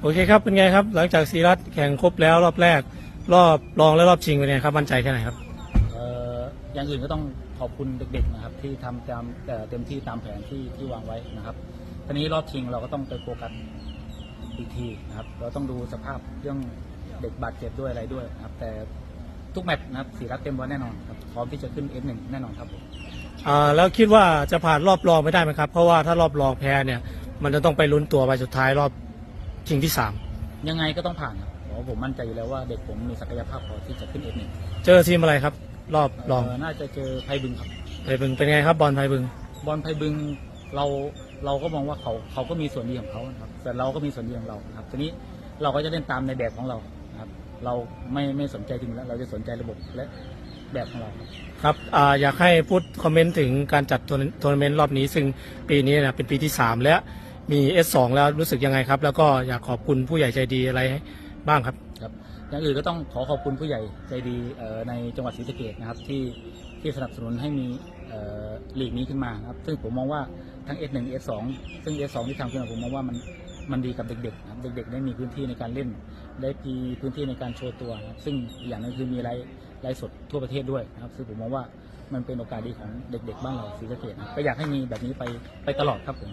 โอเคครับเป็นไงครับ หลังจากซีรัตแข่งครบแล้วรอบแรก รอบรองและรอบชิงเป็นไงครับมั่นใจแค่ไหนครับ เอ่ออย่างอื่นก็ต้องขอบคุณเด็กๆนะครับ ที่ทำตามเอ่อเต็มที่ตามแผนที่ที่วางไว้นะครับทีนี้รอบชิงเราก็ต้องไปโฟกัสอีกทีนะครับเราต้องดูสภาพเรื่องเด็กบาดเจ็บด้วยอะไรด้วยนะครับ แต่ทุกแมตช์นะครับสีรักเต็มร้อยแน่นอนครับพร้อมที่จะขึ้น F1 แน่นอนครับผม อ่าแล้วคิดว่าจะผ่านรอบรองไม่ได้ไหมครับ เพราะว่าถ้ารอบรองแพ้เนี่ย มันจะต้องไปลุ้นตัวไปสุดท้ายรอบ ชิงที่สามยังไงก็ต้องผ่านครับเพราะผมมั่นใจอยู่แล้วว่าเด็กผมมีศักยภาพพอที่จะขึ้น F1 เจอทีมอะไรครับ รอบรองเน่าจะเจอไพบึงครับไพบึงเป็นไงครับบอลไพบึง บอลไพบึงเราเราก็มองว่าเขาเขาก็มีส่วนดีของเขานะครับแต่เราก็มีส่วนดีของเรานะครับทีนี้เราก็จะเล่นตามในแบบของเรานะครับ เราไม่ไม่สนใจทีมแล้วเราจะสนใจระบบและแบบของเราครับครับอ่าอยากให้พูดคอมเมนต์ถึงการจัดทัวร์ทัวร์นาเมนต์รอบนี้ ซึ่งปีนี้นะเป็นปีที่ 3 แล้ว มี S2 แล้วรู้สึกยังไงครับ แล้วก็อยากขอบคุณผู้ใหญ่ใจดีอะไรบ้างครับ ครับอย่างอื่นก็ต้องขอขอบคุณผู้ใหญ่ใจดีเอ่อในจังหวัดศรีสะเกษนะครับที่ที่สนับสนุนให้มีเอ่อลีกนี้ขึ้นมานะครับซึ่งผมมองว่าทั้ง S1 S2 ซึ่ง S2 ที่ทำขึ้นมาผมมองว่ามันมันดีกับเด็กๆนะครับเด็กๆได้มีพื้นที่ในการเล่น ได้มีพื้นที่ในการโชว์ตัวนะครับซึ่งอีกอย่างหนึงคือมีไลฟ์ไลฟ์สดทั่วประเทศด้วยนะครับซึ่งผมมองว่ามันเป็นโอกาสดีของเด็ก ๆ บ้านเราศรีสะเกษนะครับก็อยากให้มีแบบนี้ไปไปตลอดครับผม